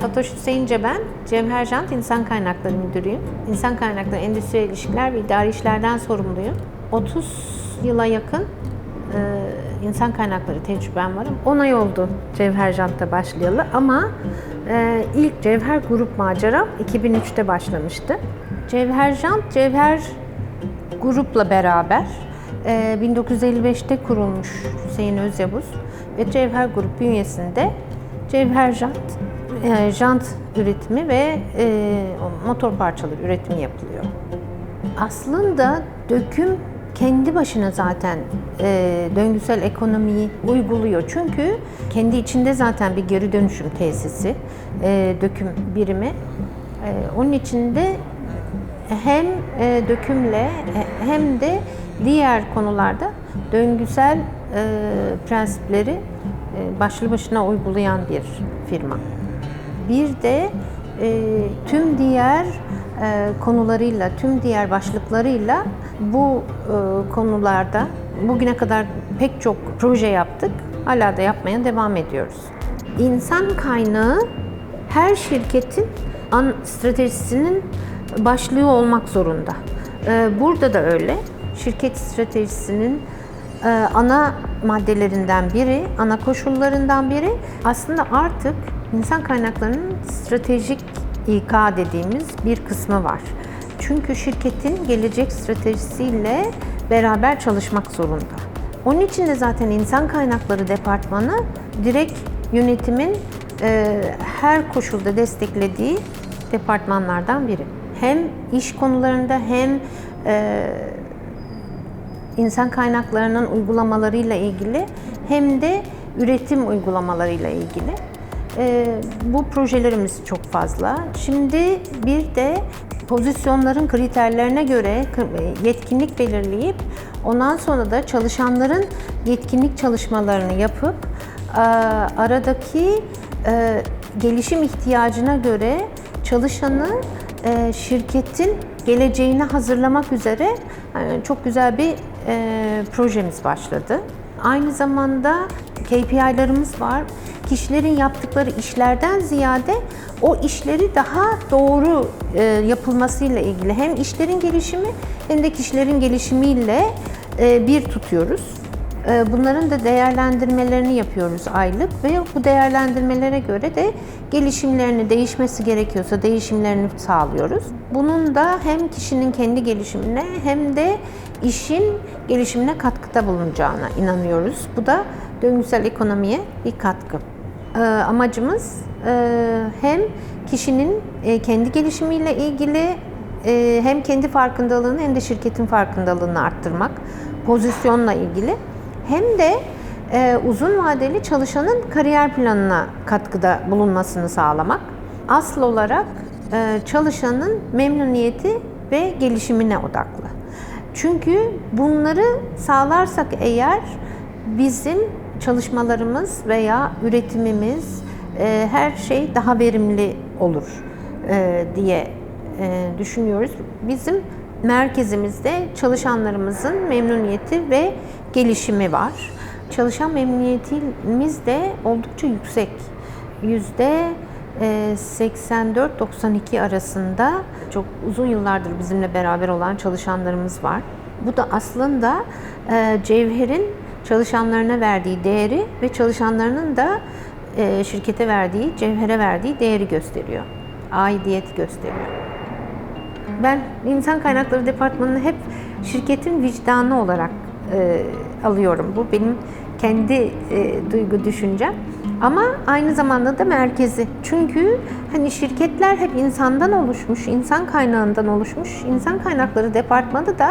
Fatoş Hüseyince ben. Cevher Jant İnsan Kaynakları Müdürüyüm. İnsan Kaynakları Endüstriyel İlişkiler ve İdari İşlerden sorumluyum. 30 yıla yakın e, insan kaynakları tecrübem var. 10 ay oldu Cevher Jant'ta başlayalı ama e, ilk Cevher Grup maceram 2003'te başlamıştı. Cevher Jant, Cevher Grup'la beraber e, 1955'te kurulmuş Hüseyin Özyavuz ve Cevher Grup bünyesinde Cevher Jant, e, jant üretimi ve e, motor parçaları üretimi yapılıyor. Aslında döküm kendi başına zaten e, döngüsel ekonomiyi uyguluyor. Çünkü kendi içinde zaten bir geri dönüşüm tesisi, e, döküm birimi. E, onun içinde hem e, dökümle e, hem de diğer konularda döngüsel e, prensipleri e, başlı başına uygulayan bir firma. Bir de e, tüm diğer e, konularıyla, tüm diğer başlıklarıyla bu e, konularda bugüne kadar pek çok proje yaptık. Hala da yapmaya devam ediyoruz. İnsan kaynağı her şirketin an stratejisinin başlığı olmak zorunda. E, burada da öyle. Şirket stratejisinin e, ana maddelerinden biri, ana koşullarından biri aslında artık insan kaynaklarının stratejik İK dediğimiz bir kısmı var. Çünkü şirketin gelecek stratejisiyle beraber çalışmak zorunda. Onun için de zaten insan kaynakları departmanı direkt yönetimin e, her koşulda desteklediği departmanlardan biri. Hem iş konularında hem e, insan kaynaklarının uygulamalarıyla ilgili hem de üretim uygulamalarıyla ilgili. Ee, bu projelerimiz çok fazla. Şimdi bir de pozisyonların kriterlerine göre yetkinlik belirleyip ondan sonra da çalışanların yetkinlik çalışmalarını yapıp e, aradaki e, gelişim ihtiyacına göre çalışanı e, şirketin geleceğini hazırlamak üzere çok güzel bir e, projemiz başladı. Aynı zamanda KPI'larımız var. Kişilerin yaptıkları işlerden ziyade o işleri daha doğru e, yapılmasıyla ilgili hem işlerin gelişimi hem de kişilerin gelişimiyle e, bir tutuyoruz. E, bunların da değerlendirmelerini yapıyoruz aylık ve bu değerlendirmelere göre de gelişimlerini değişmesi gerekiyorsa değişimlerini sağlıyoruz. Bunun da hem kişinin kendi gelişimine hem de işin gelişimine katkıda bulunacağına inanıyoruz. Bu da döngüsel ekonomiye bir katkı. E, amacımız e, hem kişinin kendi gelişimiyle ilgili hem kendi farkındalığını hem de şirketin farkındalığını arttırmak, pozisyonla ilgili hem de e, uzun vadeli çalışanın kariyer planına katkıda bulunmasını sağlamak. Asıl olarak e, çalışanın memnuniyeti ve gelişimine odaklı. Çünkü bunları sağlarsak eğer bizim çalışmalarımız veya üretimimiz e, her şey daha verimli olur e, diye e, düşünüyoruz. Bizim merkezimizde çalışanlarımızın memnuniyeti ve gelişimi var. Çalışan memnuniyetimiz de oldukça yüksek. Yüzde 84-92 arasında çok uzun yıllardır bizimle beraber olan çalışanlarımız var. Bu da aslında Cevher'in çalışanlarına verdiği değeri ve çalışanlarının da şirkete verdiği, Cevher'e verdiği değeri gösteriyor. Aidiyet gösteriyor. Ben insan kaynakları departmanını hep şirketin vicdanı olarak e, alıyorum. Bu benim kendi e, duygu düşüncem. Ama aynı zamanda da merkezi. Çünkü hani şirketler hep insandan oluşmuş, insan kaynağından oluşmuş. İnsan kaynakları departmanı da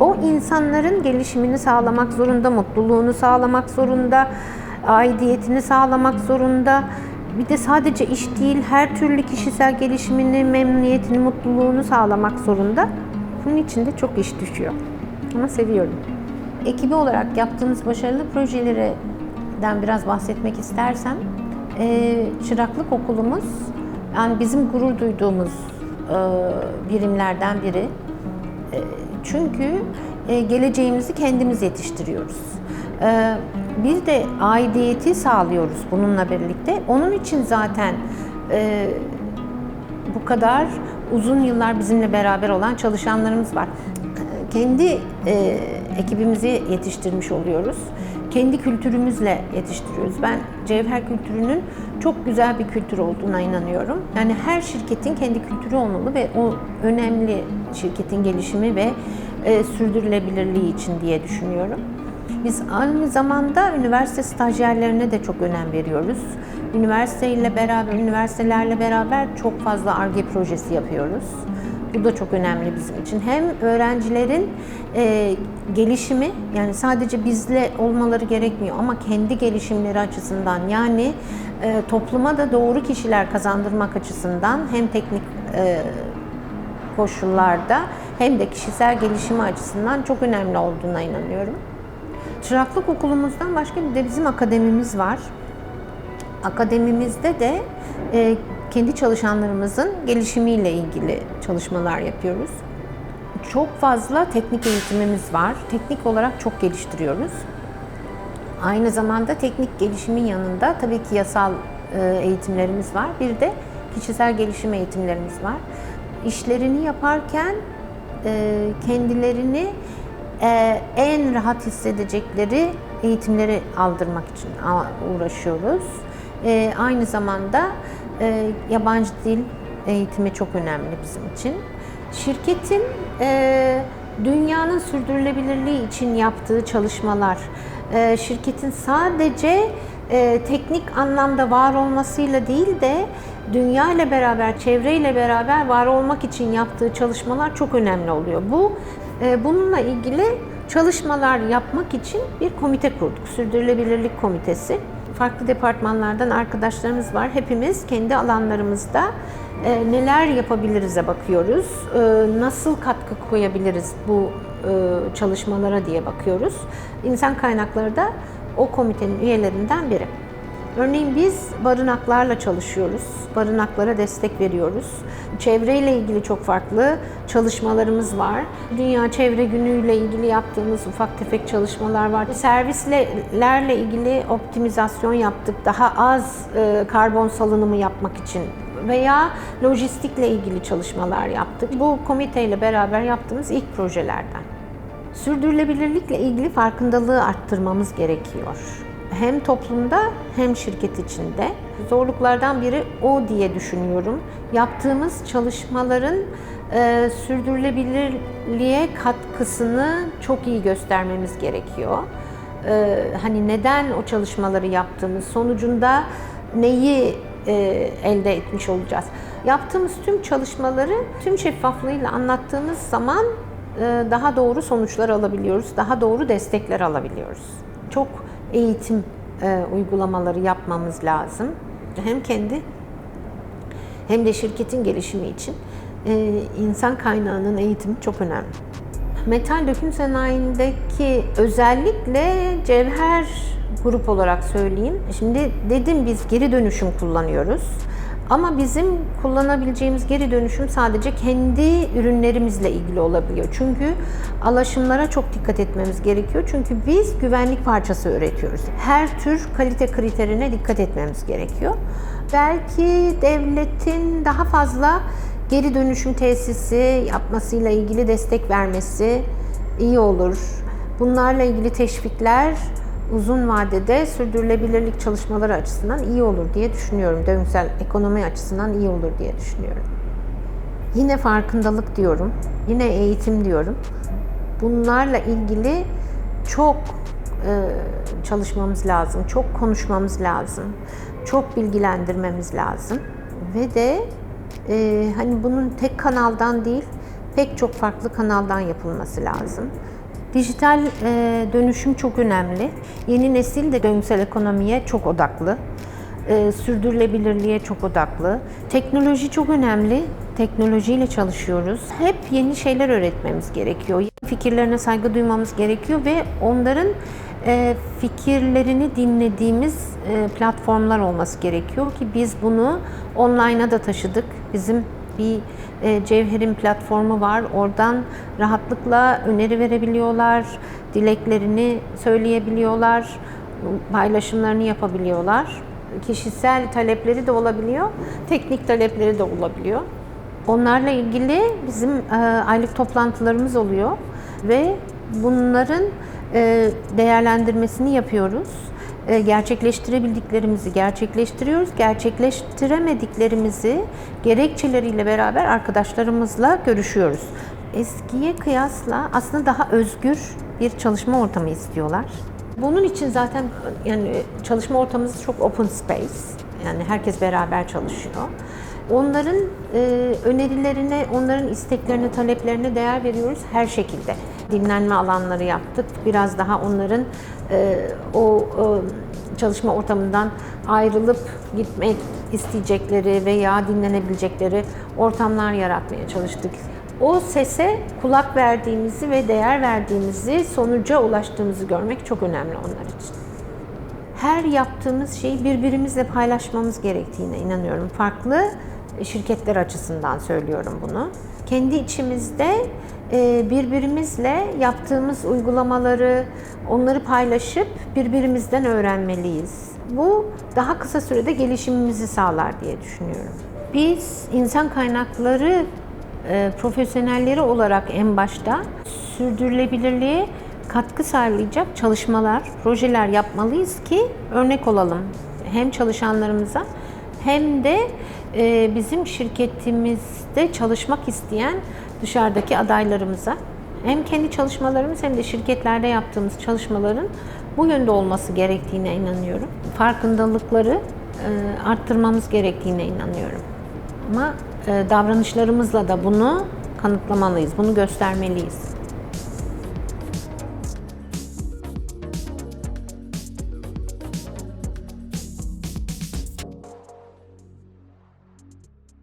o insanların gelişimini sağlamak zorunda, mutluluğunu sağlamak zorunda, aidiyetini sağlamak zorunda. Bir de sadece iş değil, her türlü kişisel gelişimini, memnuniyetini, mutluluğunu sağlamak zorunda. Bunun için de çok iş düşüyor. Ama seviyorum. Ekibi olarak yaptığımız başarılı projelerden biraz bahsetmek istersem, e, çıraklık okulumuz, yani bizim gurur duyduğumuz e, birimlerden biri. Çünkü e, geleceğimizi kendimiz yetiştiriyoruz. E, bir de aidiyeti sağlıyoruz bununla birlikte. Onun için zaten e, bu kadar uzun yıllar bizimle beraber olan çalışanlarımız var. Kendi ekibimizi yetiştirmiş oluyoruz. Kendi kültürümüzle yetiştiriyoruz. Ben cevher kültürünün çok güzel bir kültür olduğuna inanıyorum. Yani her şirketin kendi kültürü olmalı ve o önemli şirketin gelişimi ve e, sürdürülebilirliği için diye düşünüyorum. Biz aynı zamanda üniversite stajyerlerine de çok önem veriyoruz. Üniversite ile beraber, üniversitelerle beraber çok fazla ARGE projesi yapıyoruz. Bu da çok önemli bizim için. Hem öğrencilerin e, gelişimi, yani sadece bizle olmaları gerekmiyor ama kendi gelişimleri açısından yani e, topluma da doğru kişiler kazandırmak açısından hem teknik e, koşullarda hem de kişisel gelişimi açısından çok önemli olduğuna inanıyorum. Çıraklık okulumuzdan başka bir de bizim akademimiz var. Akademimizde de e, kendi çalışanlarımızın gelişimiyle ilgili çalışmalar yapıyoruz. Çok fazla teknik eğitimimiz var. Teknik olarak çok geliştiriyoruz. Aynı zamanda teknik gelişimin yanında tabii ki yasal e, eğitimlerimiz var. Bir de kişisel gelişim eğitimlerimiz var. İşlerini yaparken e, kendilerini e, en rahat hissedecekleri eğitimleri aldırmak için uğraşıyoruz. Aynı zamanda e, yabancı dil eğitimi çok önemli bizim için. Şirketin e, dünyanın sürdürülebilirliği için yaptığı çalışmalar, e, şirketin sadece e, teknik anlamda var olmasıyla değil de dünya ile beraber, çevre ile beraber var olmak için yaptığı çalışmalar çok önemli oluyor. Bu e, bununla ilgili çalışmalar yapmak için bir komite kurduk. Sürdürülebilirlik Komitesi. Farklı departmanlardan arkadaşlarımız var. Hepimiz kendi alanlarımızda e, neler yapabiliriz'e bakıyoruz. E, nasıl katkı koyabiliriz bu e, çalışmalara diye bakıyoruz. İnsan kaynakları da o komitenin üyelerinden biri. Örneğin biz barınaklarla çalışıyoruz. Barınaklara destek veriyoruz. Çevreyle ilgili çok farklı çalışmalarımız var. Dünya Çevre Günü ile ilgili yaptığımız ufak tefek çalışmalar var. Servislerle ilgili optimizasyon yaptık. Daha az e, karbon salınımı yapmak için veya lojistikle ilgili çalışmalar yaptık. Bu komiteyle beraber yaptığımız ilk projelerden. Sürdürülebilirlikle ilgili farkındalığı arttırmamız gerekiyor hem toplumda hem şirket içinde. Zorluklardan biri o diye düşünüyorum. Yaptığımız çalışmaların e, sürdürülebilirliğe katkısını çok iyi göstermemiz gerekiyor. E, hani neden o çalışmaları yaptığımız, sonucunda neyi e, elde etmiş olacağız. Yaptığımız tüm çalışmaları tüm şeffaflığıyla anlattığımız zaman e, daha doğru sonuçlar alabiliyoruz, daha doğru destekler alabiliyoruz. Çok eğitim e, uygulamaları yapmamız lazım. Hem kendi hem de şirketin gelişimi için e, insan kaynağının eğitimi çok önemli. Metal döküm sanayindeki özellikle cevher grup olarak söyleyeyim. Şimdi dedim biz geri dönüşüm kullanıyoruz. Ama bizim kullanabileceğimiz geri dönüşüm sadece kendi ürünlerimizle ilgili olabiliyor. Çünkü alaşımlara çok dikkat etmemiz gerekiyor. Çünkü biz güvenlik parçası üretiyoruz. Her tür kalite kriterine dikkat etmemiz gerekiyor. Belki devletin daha fazla geri dönüşüm tesisi yapmasıyla ilgili destek vermesi iyi olur. Bunlarla ilgili teşvikler uzun vadede sürdürülebilirlik çalışmaları açısından iyi olur diye düşünüyorum. Döngüsel ekonomi açısından iyi olur diye düşünüyorum. Yine farkındalık diyorum. Yine eğitim diyorum. Bunlarla ilgili çok e, çalışmamız lazım. Çok konuşmamız lazım. Çok bilgilendirmemiz lazım. Ve de e, hani bunun tek kanaldan değil, pek çok farklı kanaldan yapılması lazım. Dijital e, dönüşüm çok önemli. Yeni nesil de döngüsel ekonomiye çok odaklı. E, sürdürülebilirliğe çok odaklı. Teknoloji çok önemli. Teknolojiyle çalışıyoruz. Hep yeni şeyler öğretmemiz gerekiyor. Fikirlerine saygı duymamız gerekiyor ve onların e, fikirlerini dinlediğimiz e, platformlar olması gerekiyor ki biz bunu online'a da taşıdık. Bizim bir e, Cevher'in platformu var. Oradan rahatlıkla öneri verebiliyorlar, dileklerini söyleyebiliyorlar, paylaşımlarını yapabiliyorlar. kişisel talepleri de olabiliyor, teknik talepleri de olabiliyor. Onlarla ilgili bizim e, aylık toplantılarımız oluyor ve bunların e, değerlendirmesini yapıyoruz. E, gerçekleştirebildiklerimizi gerçekleştiriyoruz. Gerçekleştiremediklerimizi gerekçeleriyle beraber arkadaşlarımızla görüşüyoruz. Eskiye kıyasla aslında daha özgür bir çalışma ortamı istiyorlar. Bunun için zaten yani çalışma ortamımız çok open space. Yani herkes beraber çalışıyor. Onların e, önerilerine, onların isteklerine, taleplerine değer veriyoruz her şekilde. Dinlenme alanları yaptık. Biraz daha onların e, o e, çalışma ortamından ayrılıp gitmek isteyecekleri veya dinlenebilecekleri ortamlar yaratmaya çalıştık. O sese kulak verdiğimizi ve değer verdiğimizi, sonuca ulaştığımızı görmek çok önemli onlar için her yaptığımız şeyi birbirimizle paylaşmamız gerektiğine inanıyorum. Farklı şirketler açısından söylüyorum bunu. Kendi içimizde birbirimizle yaptığımız uygulamaları, onları paylaşıp birbirimizden öğrenmeliyiz. Bu daha kısa sürede gelişimimizi sağlar diye düşünüyorum. Biz insan kaynakları e, profesyonelleri olarak en başta sürdürülebilirliğe katkı sağlayacak çalışmalar, projeler yapmalıyız ki örnek olalım hem çalışanlarımıza hem de e, bizim şirketimizde çalışmak isteyen dışarıdaki adaylarımıza hem kendi çalışmalarımız hem de şirketlerde yaptığımız çalışmaların bu yönde olması gerektiğine inanıyorum. Farkındalıkları e, arttırmamız gerektiğine inanıyorum. Ama e, davranışlarımızla da bunu kanıtlamalıyız, bunu göstermeliyiz.